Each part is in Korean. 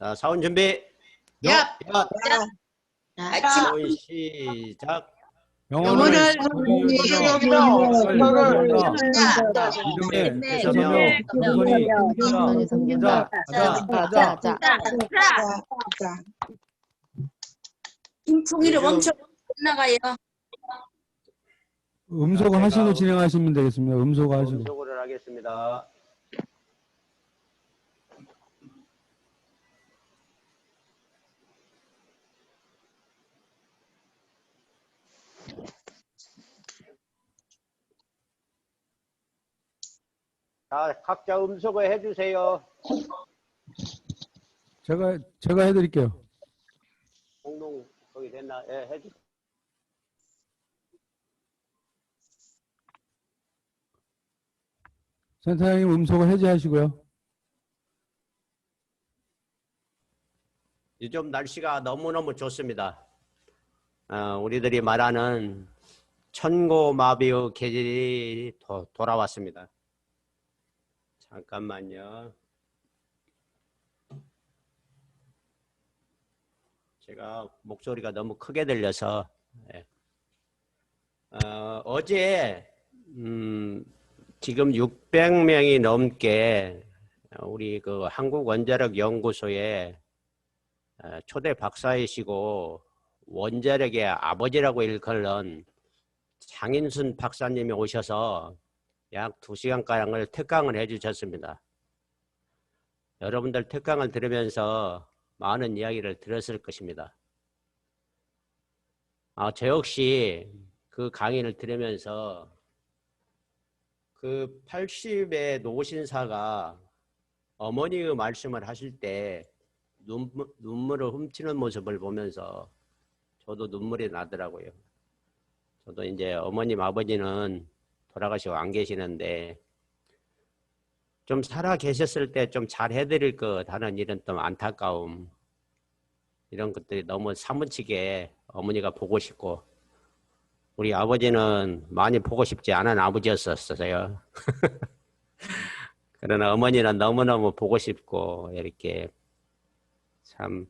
자, 사원 준비. 야, 야, 아침 시작. 영혼을 김풍이를 멈춰 나가요. 음소거 하시고 진행하시면 되겠습니다. 음소거 하시고. 음소거를 하겠습니다. 자, 각자 음소거 해주세요. 제가 제가 해드릴게요. 공동 거기 됐나? 예, 해주. 센터장님 음소거 해제하시고요. 요즘 날씨가 너무너무 좋습니다. 어, 우리들이 말하는 천고마비의 계절이 도, 돌아왔습니다. 잠깐만요. 제가 목소리가 너무 크게 들려서 예. 어, 어제 음, 지금 600명이 넘게 우리 그 한국 원자력 연구소에 어, 초대 박사이시고 원자력의 아버지라고 일컬는 장인순 박사님이 오셔서 약 2시간가량을 특강을 해주셨습니다. 여러분들 특강을 들으면서 많은 이야기를 들었을 것입니다. 아, 저 역시 그 강의를 들으면서 그 80의 노신사가 어머니의 말씀을 하실 때 눈물, 눈물을 훔치는 모습을 보면서 저도 눈물이 나더라고요. 저도 이제 어머님 아버지는 돌아가시고 안 계시는데 좀 살아 계셨을 때 좀 잘 해드릴 것 하는 이런 좀 안타까움 이런 것들이 너무 사무치게 어머니가 보고 싶고 우리 아버지는 많이 보고 싶지 않은 아버지였었어요. 그러나 어머니는 너무너무 보고 싶고 이렇게 참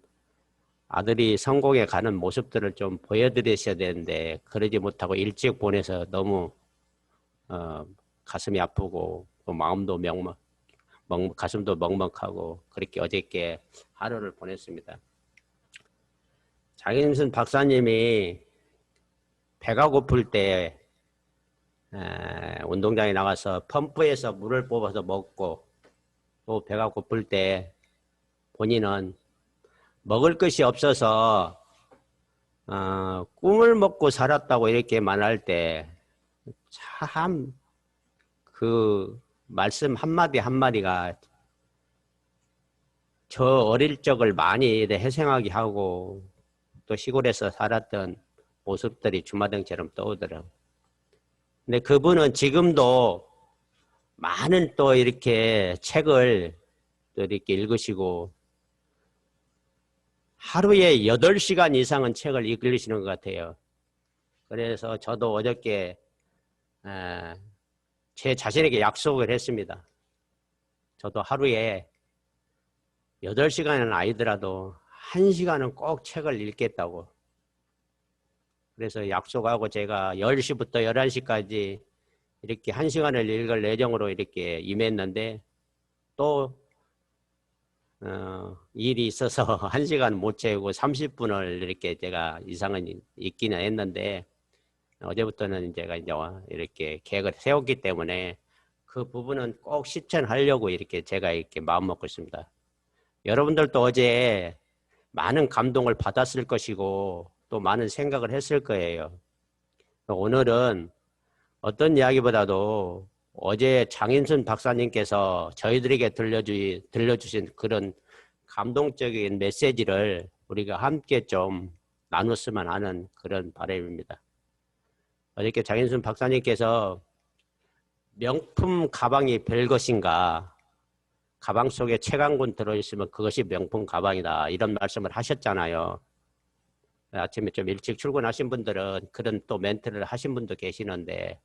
아들이 성공에 가는 모습들을 좀 보여드리셔야 되는데 그러지 못하고 일찍 보내서 너무 어, 가슴이 아프고 또 마음도 먹, 가슴도 먹먹하고 그렇게 어저께 하루를 보냈습니다. 장인순 박사님이 배가 고플 때 에, 운동장에 나가서 펌프에서 물을 뽑아서 먹고 또 배가 고플 때 본인은 먹을 것이 없어서 어, 꿈을 먹고 살았다고 이렇게 말할 때 참 그 말씀 한마디 한마디가 저 어릴 적을 많이 회생하게 하고 또 시골에서 살았던 모습들이 주마등처럼 떠오더라고요. 근데 그분은 지금도 많은 또 이렇게 책을 또 이렇게 읽으시고 하루에 8시간 이상은 책을 읽으시는 것 같아요. 그래서 저도 어저께 에, 제 자신에게 약속을 했습니다. 저도 하루에 8시간은 아니더라도 1시간은 꼭 책을 읽겠다고. 그래서 약속하고 제가 10시부터 11시까지 이렇게 1시간을 읽을 예정으로 이렇게 임했는데 또 어, 일이 있어서 1시간 못 채우고 30분을 이렇게 제가 이상은 있기는 했는데 어제부터는 제가 이제 이렇게 계획을 세웠기 때문에 그 부분은 꼭 실천하려고 이렇게 제가 이렇게 마음 먹고 있습니다. 여러분들도 어제 많은 감동을 받았을 것이고 또 많은 생각을 했을 거예요. 오늘은 어떤 이야기보다도 어제 장인순 박사님께서 저희들에게 들려주, 들려주신 그런 감동적인 메시지를 우리가 함께 좀 나눴으면 하는 그런 바람입니다. 어저께 장인순 박사님께서 명품 가방이 별것인가 가방 속에 권 들어있으면 그것이 명품 가방이다 이런 말씀을 하셨잖아요. 아침에 좀 일찍 출근하신 분들은 그런 또 멘트를 하신 분도 계시는데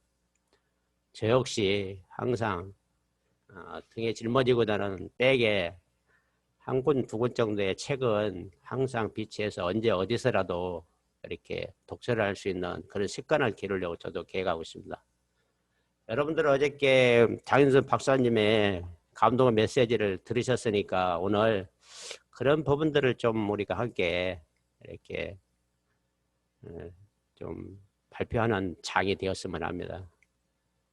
저 역시 항상 어, 등에 짊어지고 다는 백에 한 권, 두권 정도의 책은 항상 비치해서 언제 어디서라도 이렇게 독서를 할 수 있는 그런 습관을 기르려고 저도 계획하고 있습니다. 여러분들 어저께 장윤선 박사님의 감동 메시지를 들으셨으니까 오늘 그런 부분들을 좀 우리가 함께 이렇게 어, 좀 발표하는 장이 되었으면 합니다.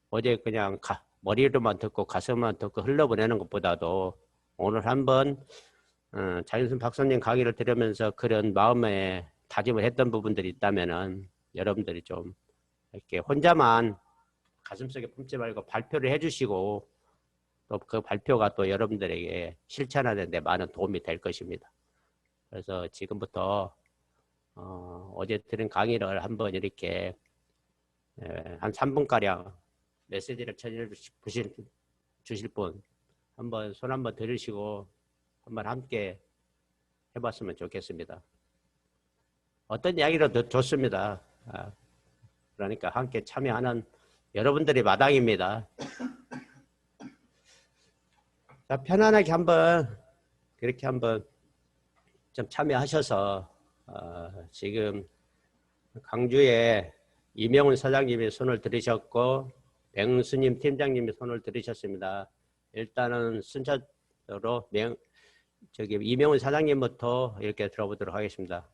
어제 그냥 가- 머리로만 듣고 가슴만 듣고 흘러보내는 것보다도 오늘 한번 어, 장윤선 박사님 강의를 들으면서 그런 마음에 다짐을 했던 부분들이 있다면은 여러분들이 좀 이렇게 혼자만 가슴속에 품지 말고 발표를 해주시고 또 그 발표가 또 여러분들에게 실천하는 데 많은 도움이 될 것입니다. 그래서 지금부터 어, 어제 들은 강의를 한번 이렇게 에, 한 3분가량 메시지를 전해 주실 주실 분 한번 손 한번 들으시고 한번 함께 해봤으면 좋겠습니다. 어떤 이야기로 도 좋습니다. 아, 그러니까 함께 참여하는 여러분들이 마당입니다. 자, 편안하게 한번 그렇게 한번 좀 참여하셔서 어, 지금 강주에 이명훈 사장님이 손을 들으셨고 백수님 팀장님이 손을 들으셨습니다. 일단은 순차적으로 명, 저기 이명훈 사장님부터 이렇게 들어보도록 하겠습니다.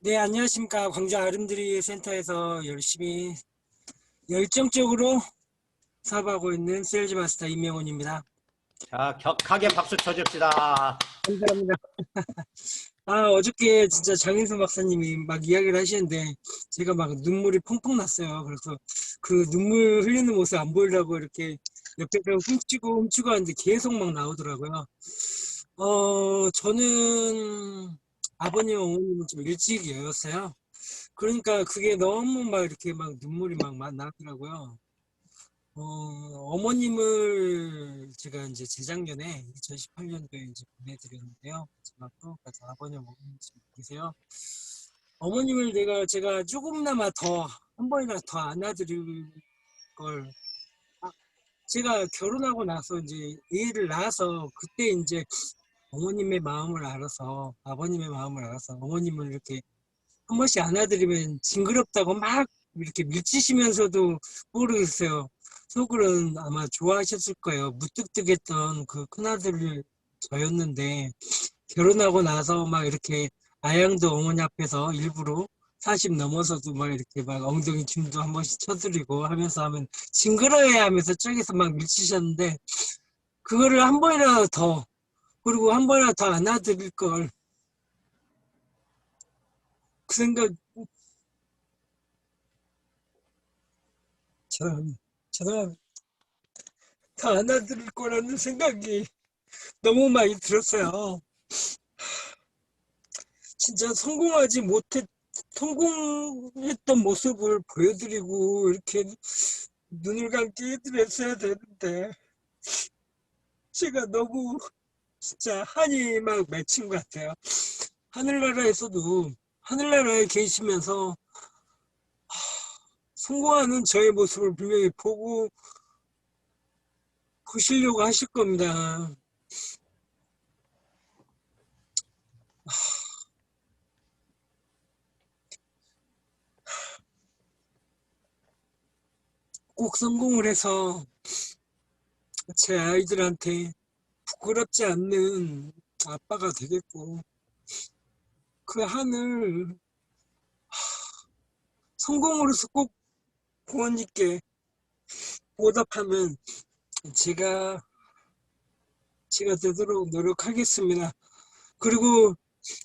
네, 안녕하십니까. 광주 아름드리 센터에서 열심히 열정적으로 사업하고 있는 세일즈 마스터 임명훈입니다. 자, 격하게 박수 쳐줍시다. 감사합니다. 아, 어저께 진짜 장인선 박사님이 막 이야기를 하시는데 제가 막 눈물이 펑펑 났어요. 그래서 그 눈물 흘리는 모습 안 보이려고 이렇게 옆에서 훔치고 훔치고 하는데 계속 막 나오더라고요. 어, 저는 아버님, 어머님은 좀 일찍이었어요. 그러니까 그게 너무 막 이렇게 막 눈물이 막 막 나더라고요. 어, 어머님을 제가 이제 재작년에 2018년도에 이제 보내드렸는데요. 마지막으로 그래서 아버님, 어머님 지금 계세요. 어머님을 내가 제가 조금나마 더 한 번이나 더 안아드릴 걸 아, 제가 결혼하고 나서 이제 애를 낳아서 그때 이제 어머님의 마음을 알아서 아버님의 마음을 알아서 어머님을 이렇게 한 번씩 안아드리면 징그럽다고 막 이렇게 밀치시면서도 모르겠어요. 속으로는 아마 좋아하셨을 거예요. 무뚝뚝했던 그 큰아들 저였는데 결혼하고 나서 막 이렇게 아양도 어머니 앞에서 일부러 40 넘어서도 막 이렇게 막 엉덩이 춤도 한 번씩 쳐드리고 하면서 하면 징그러워해 하면서 저기서 막 밀치셨는데 그거를 한 번이라도 더 그리고 한 번이라도 더 안아드릴 걸 그 생각 참 제가 다 안아드릴 거라는 생각이 너무 많이 들었어요. 진짜 성공하지 못했, 성공했던 모습을 보여드리고 이렇게 눈을 감게 해드렸어야 되는데 제가 너무 진짜 한이 막 맺힌 것 같아요. 하늘나라에서도 하늘나라에 계시면서 성공하는 저의 모습을 분명히 보고 보시려고 하실 겁니다. 꼭 성공을 해서 제 아이들한테 부끄럽지 않는 아빠가 되겠고 그 하늘 성공으로서 꼭 부모님께 보답하면 제가 제가 되도록 노력하겠습니다. 그리고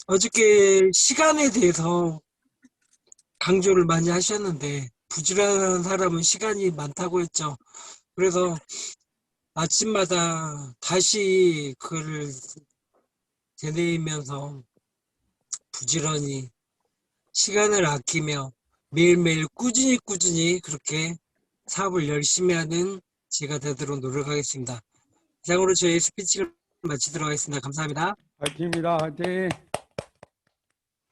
어저께 시간에 대해서 강조를 많이 하셨는데 부지런한 사람은 시간이 많다고 했죠. 그래서 아침마다 다시 그를 되뇌이면서 부지런히 시간을 아끼며 매일매일 꾸준히 꾸준히 그렇게 사업을 열심히 하는 제가 되도록 노력하겠습니다. 이상으로 저희 스피치를 마치도록 하겠습니다. 감사합니다. 화이팅입니다. 화이팅.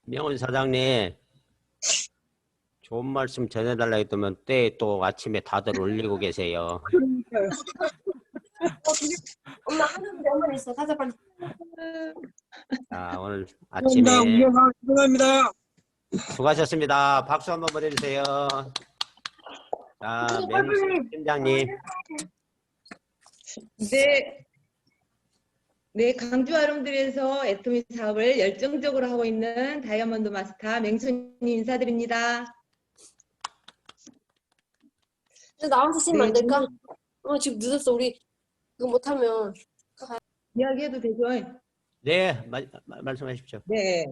명훈 사장님 좋은 말씀 전해달라 했더만 때또 아침에 다들 올리고 계세요. 엄마 하는데 엄마 있어. 가자 빨리. 자, 오늘 아침에 감사합니다. 감사합니다. 수고하셨습니다. 박수 한번 보내주세요. 자, 맹수 팀장님. 네. 네, 강주 아름들에서 애토미 사업을 열정적으로 하고 있는 다이아몬드 마스터 맹순이 인사드립니다. 나와서 쓰면 안 네, 될까? 어 지금 늦었어. 우리 그거 못하면 이야기해도 되죠? 네, 마- 마- 말씀하십시오. 네.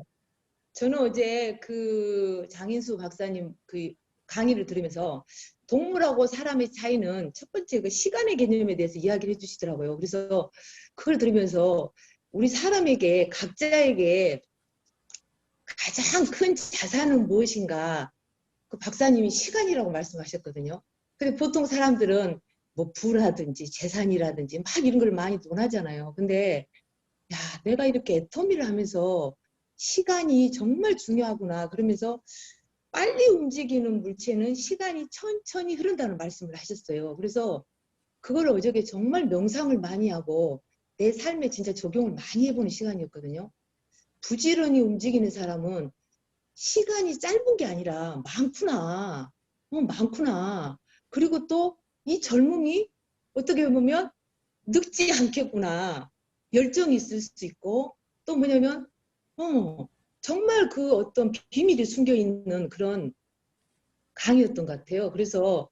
저는 어제 그 장인수 박사님 그 강의를 들으면서 동물하고 사람의 차이는 첫 번째 그 시간의 개념에 대해서 이야기를 해주시더라고요. 그래서 그걸 들으면서 우리 사람에게 각자에게 가장 큰 자산은 무엇인가? 그 박사님이 시간이라고 말씀하셨거든요. 근데 보통 사람들은 뭐 부라든지 재산이라든지 막 이런 걸 많이 논하잖아요. 근데 야, 내가 이렇게 애터미를 하면서 시간이 정말 중요하구나. 그러면서 빨리 움직이는 물체는 시간이 천천히 흐른다는 말씀을 하셨어요. 그래서 그걸 어저께 정말 명상을 많이 하고 내 삶에 진짜 적용을 많이 해보는 시간이었거든요. 부지런히 움직이는 사람은 시간이 짧은 게 아니라 많구나. 어, 많구나. 그리고 또 이 젊음이 어떻게 보면 늙지 않겠구나. 열정이 있을 수 있고 또 뭐냐면 어 정말 그 어떤 비밀이 숨겨 있는 그런 강의였던 것 같아요. 그래서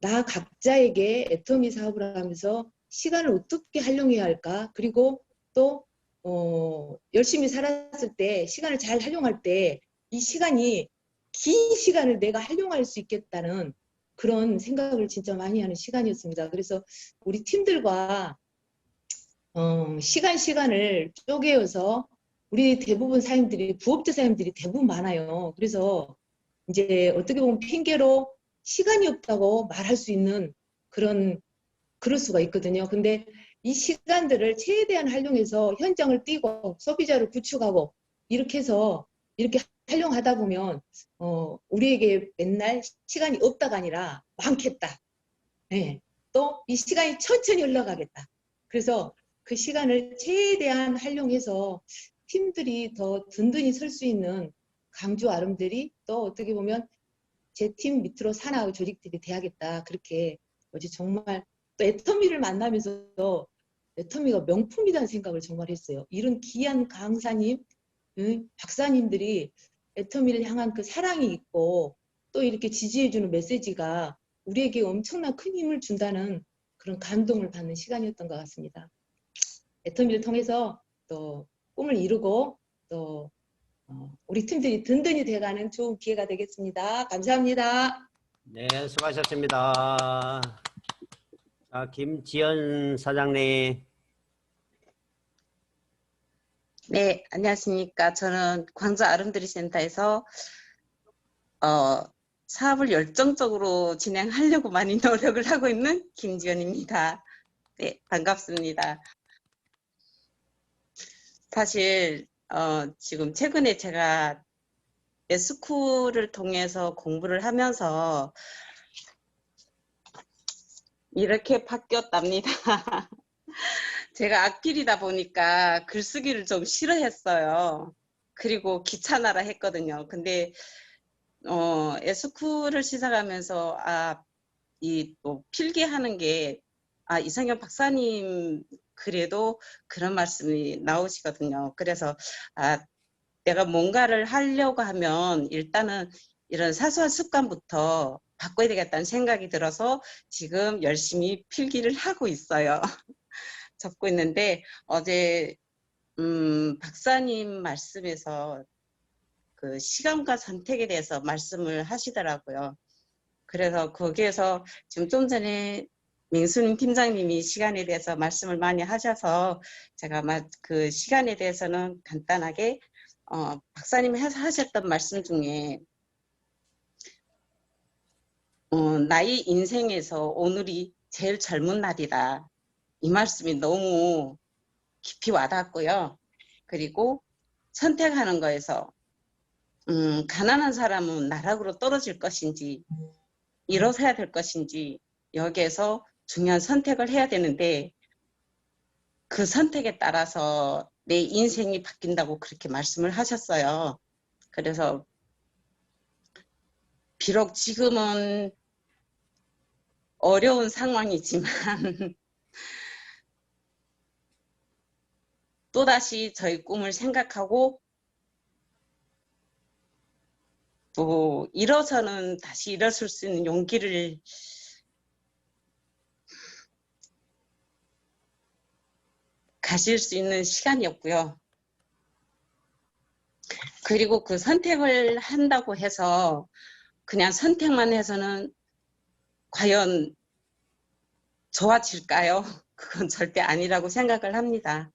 나 각자에게 애터미 사업을 하면서 시간을 어떻게 활용해야 할까? 그리고 또 어, 열심히 살았을 때 시간을 잘 활용할 때 이 시간이 긴 시간을 내가 활용할 수 있겠다는 그런 생각을 진짜 많이 하는 시간이었습니다. 그래서 우리 팀들과 어, 시간 시간을 쪼개어서 우리 대부분 사람들이 부업자 사람들이 대부분 많아요. 그래서 이제 어떻게 보면 핑계로 시간이 없다고 말할 수 있는 그런 그럴 수가 있거든요. 근데 이 시간들을 최대한 활용해서 현장을 뛰고 소비자를 구축하고 이렇게 해서 이렇게 활용하다 보면 어, 우리에게 맨날 시간이 없다가 아니라 많겠다. 예. 또이 시간이 천천히 흘러가겠다. 그래서 그 시간을 최대한 활용해서 팀들이 더 든든히 설 수 있는 강주 아름들이 또 어떻게 보면 제 팀 밑으로 산하의 조직들이 돼야겠다. 그렇게 어제 정말 또 애터미를 만나면서 애터미가 명품이라는 생각을 정말 했어요. 이런 귀한 강사님, 응? 박사님들이 애터미를 향한 그 사랑이 있고 또 이렇게 지지해주는 메시지가 우리에게 엄청난 큰 힘을 준다는 그런 감동을 받는 시간이었던 것 같습니다. 애터미를 통해서 또 꿈을 이루고 또 어, 우리 팀들이 든든히 돼가는 좋은 기회가 되겠습니다. 감사합니다. 네, 수고하셨습니다. 자, 김지연 사장님. 네, 안녕하십니까. 저는 광주 아름드리 센터에서 어, 사업을 열정적으로 진행하려고 많이 노력을 하고 있는 김지연입니다. 네, 반갑습니다. 사실 어, 지금 최근에 제가 에스쿨을 통해서 공부를 하면서 이렇게 바뀌었답니다. 제가 악필이다 보니까 글쓰기를 좀 싫어했어요. 그리고 귀찮아라 했거든요. 근데 어, 에스쿨을 시작하면서 아, 이또 필기하는 게 아, 이상현 박사님 그래도 그런 말씀이 나오시거든요. 그래서 아, 내가 뭔가를 하려고 하면 일단은 이런 사소한 습관부터 바꿔야 되겠다는 생각이 들어서 지금 열심히 필기를 하고 있어요. 적고 있는데 어제 음, 박사님 말씀에서 그 시간과 선택에 대해서 말씀을 하시더라고요. 그래서 거기에서 지금 좀 전에 민순 팀장님이 시간에 대해서 말씀을 많이 하셔서 제가 마- 그 시간에 대해서는 간단하게 어, 박사님이 하- 하셨던 말씀 중에 어, 나의 인생에서 오늘이 제일 젊은 날이다. 이 말씀이 너무 깊이 와닿았고요. 그리고 선택하는 거에서 음, 가난한 사람은 나락으로 떨어질 것인지 일어서야 될 것인지 여기에서 중요한 선택을 해야 되는데 그 선택에 따라서 내 인생이 바뀐다고 그렇게 말씀을 하셨어요. 그래서 비록 지금은 어려운 상황이지만 또다시 저희 꿈을 생각하고 또 일어서는 다시 일어설 수 있는 용기를 가질 수 있는 시간이었고요. 그리고 그 선택을 한다고 해서 그냥 선택만 해서는 과연 좋아질까요? 그건 절대 아니라고 생각을 합니다.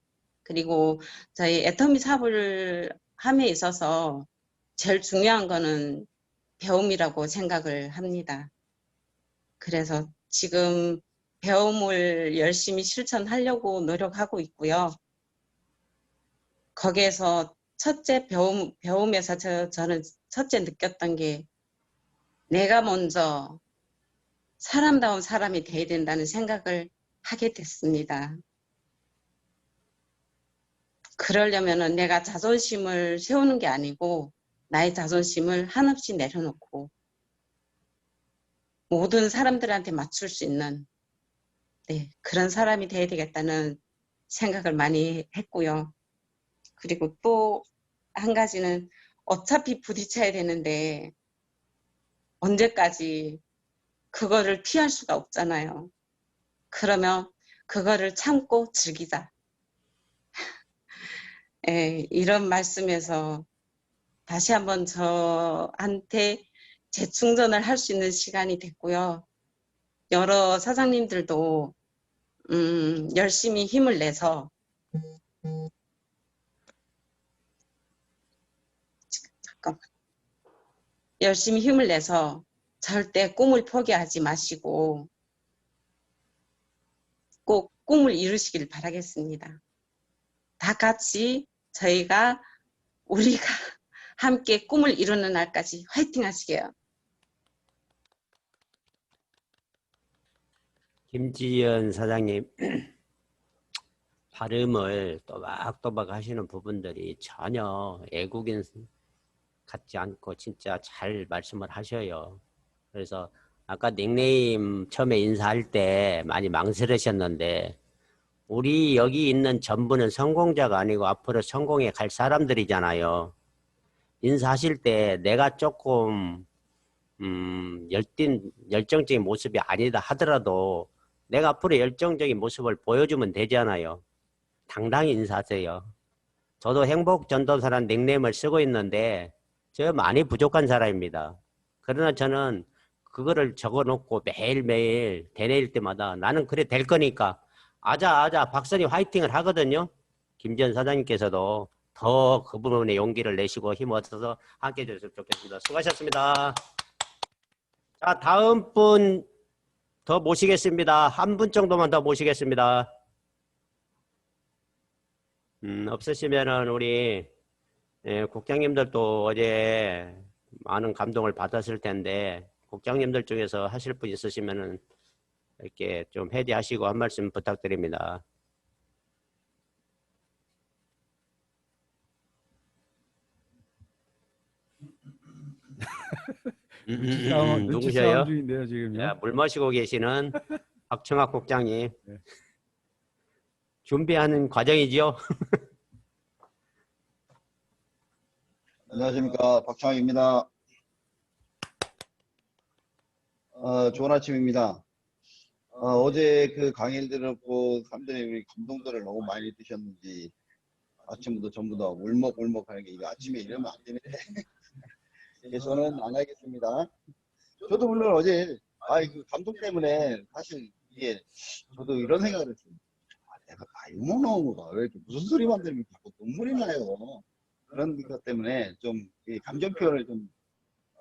그리고 저희 애터미 사업을 함에 있어서 제일 중요한 거는 배움이라고 생각을 합니다. 그래서 지금 배움을 열심히 실천하려고 노력하고 있고요. 거기에서 첫째 배움, 배움에서 저, 저는 첫째 느꼈던 게 내가 먼저 사람다운 사람이 돼야 된다는 생각을 하게 됐습니다. 그러려면은 내가 자존심을 세우는 게 아니고 나의 자존심을 한없이 내려놓고 모든 사람들한테 맞출 수 있는 네, 그런 사람이 돼야 되겠다는 생각을 많이 했고요. 그리고 또 한 가지는 어차피 부딪혀야 되는데 언제까지 그거를 피할 수가 없잖아요. 그러면 그거를 참고 즐기자. 예, 이런 말씀에서 다시 한번 저한테 재충전을 할 수 있는 시간이 됐고요. 여러 사장님들도 음, 열심히 힘을 내서 잠깐만 열심히 힘을 내서 절대 꿈을 포기하지 마시고 꼭 꿈을 이루시길 바라겠습니다. 다 같이 저희가 우리가 함께 꿈을 이루는 날까지 화이팅 하시게요. 김지연 사장님 발음을 또박또박 하시는 부분들이 전혀 애국인 같지 않고 진짜 잘 말씀을 하셔요. 그래서 아까 닉네임 처음에 인사할 때 많이 망설이셨는데 우리 여기 있는 전부는 성공자가 아니고 앞으로 성공해 갈 사람들이잖아요. 인사하실 때 내가 조금 음, 열띤 열정적인 모습이 아니다 하더라도 내가 앞으로 열정적인 모습을 보여주면 되잖아요. 당당히 인사하세요. 저도 행복 전도사란 닉네임을 쓰고 있는데 저 많이 부족한 사람입니다. 그러나 저는 그거를 적어놓고 매일매일 대내일 때마다 나는 그래 될 거니까 아자 아자 박선희 화이팅을 하거든요. 김지현 사장님께서도 더 그 부분에 용기를 내시고 힘 얻어서 함께 해주셨으면 좋겠습니다. 수고하셨습니다. 자 다음 분 더 모시겠습니다. 한 분 정도만 더 모시겠습니다. 음, 없으시면은 우리 예, 국장님들도 어제 많은 감동을 받았을 텐데 국장님들 중에서 하실 분 있으시면은 이렇게 좀 해제하시고 한 말씀 부탁드립니다. 음, 음, 음, 음, 눈치 누구셔요? 싸움 중인데요, 지금요. 자, 물 마시고 계시는 박청학 국장님. 네. 준비하는 과정이지요. 안녕하십니까 박창학입니다. 어, 좋은 아침입니다. 어, 제그 강의를 들었고 사람들이 우리 감동들을 너무 많이 드셨는지 아침부터 전부 다 울먹울먹 하는 게 이거 아침에 이러면 안 되는데 개선은 안 하겠습니다. 저도 물론 어제 아이 그 감동 때문에 사실 이게 저도 이런 생각을 했어요. 아, 내가 나이 먹는 거가 왜 이렇게 무슨 소리만 들으면 자꾸 눈물이 나요. 그런 것 때문에 좀이 감정 표현을 좀,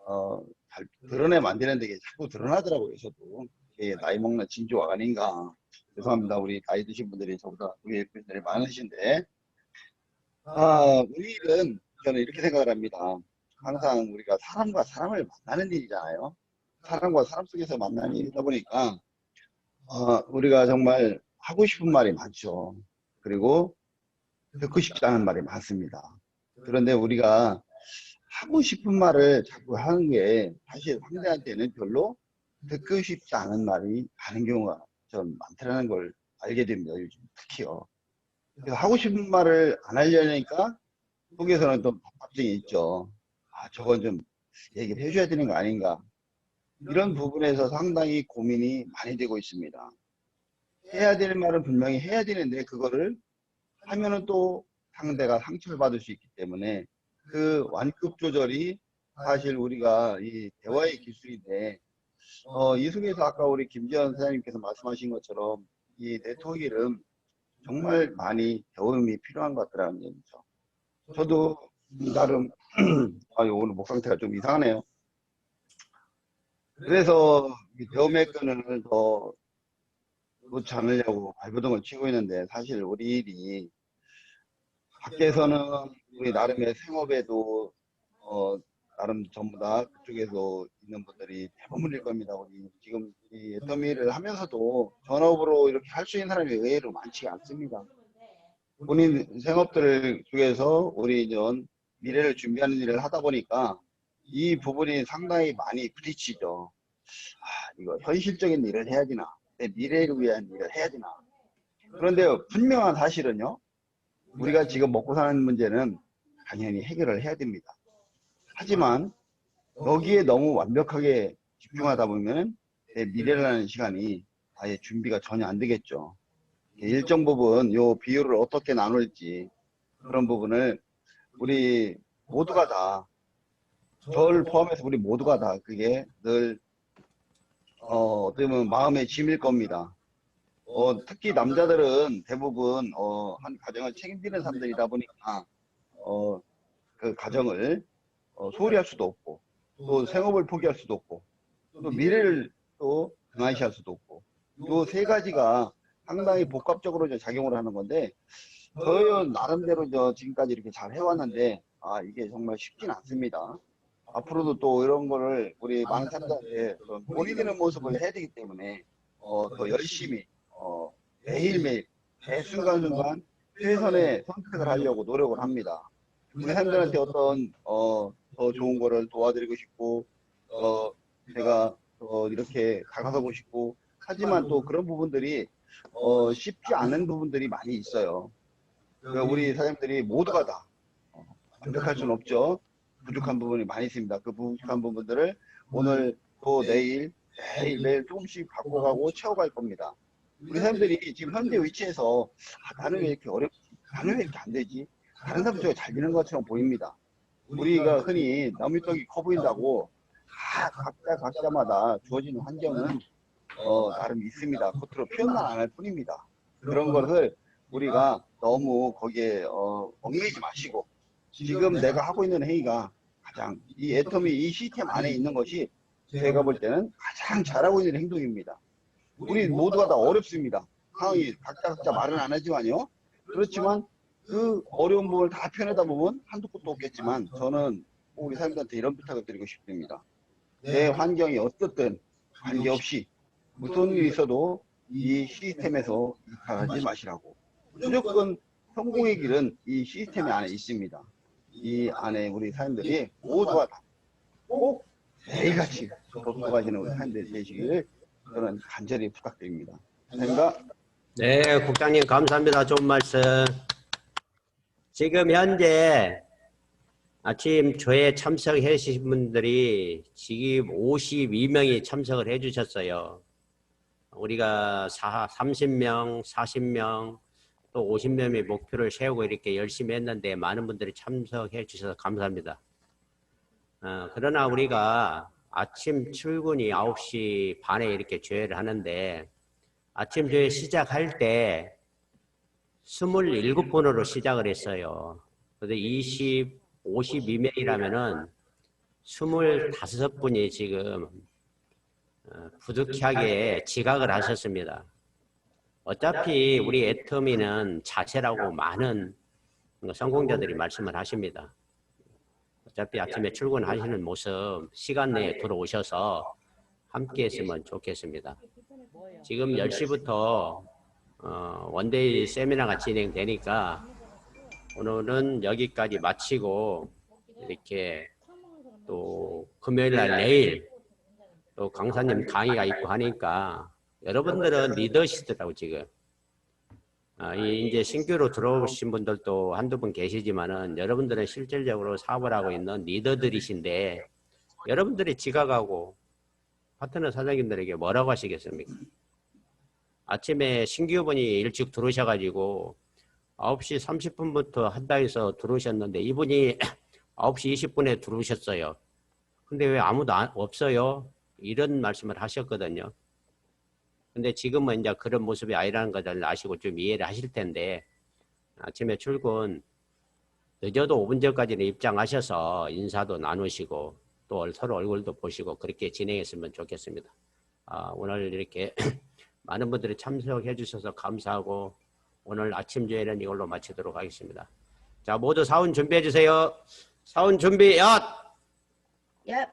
어, 잘 드러내면 안 되는데 이게 자꾸 드러나더라고요, 저도. 이게 나이 먹는 징조가 아닌가. 죄송합니다. 우리 나이 드신 분들이 저보다 우리 분들이 많으신데. 아, 우리 일은 저는 이렇게 생각을 합니다. 항상 우리가 사람과 사람을 만나는 일이잖아요. 사람과 사람 속에서 만나는 일이다 보니까, 어, 우리가 정말 하고 싶은 말이 많죠. 그리고 듣고 않은 말이 많습니다. 그런데 우리가 하고 싶은 말을 자꾸 하는 게 사실 상대한테는 별로 듣고 싶지 않은 말이 많은 경우가 좀 많다는 걸 알게 됩니다. 요즘 특히요. 그래서 하고 싶은 말을 안 하려니까 속에서는 또 답답증이 있죠. 아, 저건 좀 얘기를 해줘야 되는 거 아닌가. 이런 부분에서 상당히 고민이 많이 되고 있습니다. 해야 될 말은 분명히 해야 되는데 그거를 하면은 또 상대가 상처를 받을 수 있기 때문에 그 완급 조절이 사실 우리가 이 대화의 기술인데 어, 이 속에서 아까 우리 김지현 사장님께서 말씀하신 것처럼 이 네트워크는 정말 많이 배움이 필요한 것 같더라는 얘기죠. 저도 나름 아유 오늘 목 상태가 좀 이상하네요. 그래서 이 배움의 끈을 더 놓지 않으려고 발버둥을 치고 있는데 사실 우리 일이 밖에서는 우리 나름의 생업에도 어 나름 전부 다 그쪽에서 있는 분들이 대부분일 겁니다. 우리 지금 이 애터미를 하면서도 전업으로 이렇게 할 수 있는 사람이 의외로 많지가 않습니다. 본인 생업들 중에서 우리 이전 미래를 준비하는 일을 하다 보니까 이 부분이 상당히 많이 부딪히죠. 아, 이거 현실적인 일을 해야 되나? 내 미래를 위한 일을 해야 되나? 그런데 분명한 사실은요. 우리가 지금 먹고 사는 문제는 당연히 해결을 해야 됩니다. 하지만 여기에 너무 완벽하게 집중하다 보면 내 미래라는 시간이 아예 준비가 전혀 안 되겠죠. 일정 부분 요 비율을 어떻게 나눌지 그런 부분을 우리 모두가 다 저를 포함해서 우리 모두가 다 그게 늘 어, 어떻게 보면 마음의 짐일 겁니다. 어, 특히 남자들은 대부분 어, 한 가정을 책임지는 사람들이다 보니까 어, 그 가정을 어, 소홀히 할 수도 없고 또 생업을 포기할 수도 없고 또 미래를 또 등한시할 수도 없고 요 세 가지가 상당히 복합적으로 작용을 하는 건데 저희 나름대로 저 지금까지 이렇게 잘 해왔는데 아 이게 정말 쉽진 않습니다. 앞으로도 또 이런 거를 우리 많은 사람들한테 되는 모습을 해야 되기 때문에 어, 더 열심히 어, 매일매일 매 순간순간 최선의 선택을 하려고 노력을 합니다. 우리 사람들한테 어떤 어, 더 좋은 거를 도와드리고 싶고 어, 제가 어, 이렇게 다가서고 싶고 하지만 또 그런 부분들이 어, 쉽지 않은 부분들이 많이 있어요. 그러니까 우리 사장님들이 모두가 다 어, 완벽할 수는 없죠. 부족한 부분이 많이 있습니다. 그 부족한 부분들을 오늘 또 내일 매일 매일 조금씩 바꿔가고 채워갈 겁니다. 우리 사람들이 지금 현재 위치에서 아, 나는 왜 이렇게 어렵지? 나는 왜 이렇게 안 되지? 다른 사람들 저잘 되는 것처럼 보입니다. 우리가 흔히 나무떡이 커 보인다고 다 각자 각자마다 주어지는 환경은 어, 나름 있습니다. 겉으로 표현만 안 할 뿐입니다. 그런 것을 우리가 너무 거기에 어, 얽매이지 마시고 지금 내가 하고 있는 행위가 가장 이 애터미 이 시스템 안에 있는 것이 제가 볼 때는 가장 잘하고 있는 행동입니다. 우리 모두가 다 어렵습니다. 상황이 각자 각자 말은 안 하지만요. 그렇지만 그 어려운 부분을 다 표현하다 보면 한두 곳도 없겠지만 저는 우리 사람들한테 이런 부탁을 드리고 싶습니다. 내 환경이 어떻든 관계없이 무슨 일이 있어도 이 시스템에서 이탈하지 마시라고. 무조건 성공의 길은 이 시스템 안에 있습니다. 이 안에 우리 사람들이 모두가 다꼭 매일같이 독서가시는 우리 사람들이 되시기를 저는 간절히 부탁드립니다. 감사합니다. 네, 국장님 감사합니다. 좋은 말씀. 지금 현재 아침 조회 참석해 주신 분들이 지금 52명이 참석을 해 주셨어요. 우리가 30명, 40명, 또 50명의 목표를 세우고 이렇게 열심히 했는데 많은 분들이 참석해 주셔서 감사합니다. 어, 그러나 우리가 아침 출근이 9시 반에 이렇게 조회를 하는데 아침 조회 시작할 때 27번으로 시작을 했어요. 근데 20, 52명이라면은 25분이 지금 어, 부득이하게 지각을 하셨습니다. 어차피 우리 애터미는 자체라고 많은 성공자들이 말씀을 하십니다. 어차피 아침에 출근하시는 모습 시간 내에 들어오셔서 함께 했으면 좋겠습니다. 지금 10시부터 어, 원데이 세미나가 진행되니까 오늘은 여기까지 마치고 이렇게 또 금요일 날 내일 또 강사님 강의가 있고 하니까 여러분들은 리더시더라고 지금. 아, 이 이제 신규로 들어오신 분들도 한두 분 계시지만은 여러분들은 실질적으로 사업을 하고 있는 리더들이신데 여러분들이 지각하고 파트너 사장님들에게 뭐라고 하시겠습니까? 아침에 신규 분이 일찍 들어오셔가지고 9시 30분부터 한다 해서 들어오셨는데 이분이 9시 20분에 들어오셨어요. 근데 왜 아무도 안- 없어요? 이런 말씀을 하셨거든요. 근데 지금은 이제 그런 모습이 아니라는 것을 아시고 좀 이해를 하실 텐데 아침에 출근 늦어도 5분 전까지는 입장하셔서 인사도 나누시고 또 서로 얼굴도 보시고 그렇게 진행했으면 좋겠습니다. 아, 오늘 이렇게 많은 분들이 참석해 주셔서 감사하고 오늘 아침 주에는 이걸로 마치도록 하겠습니다. 자, 모두 사운 준비해 주세요. 사운 준비, 야! 야,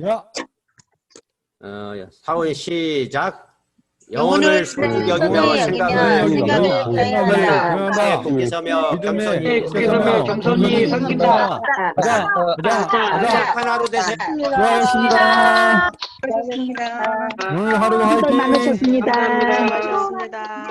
야, 어, 사운 시작. 영혼을 성격이며 영혼을 생각을 생각을 동기서며 겸손히 겸손히 겸손히 섬긴다. 가자, 가자, 가자. 하루 되세요. 수고하셨습니다. 오늘 하루 화이팅! 많으셨습니다. 감사합니다.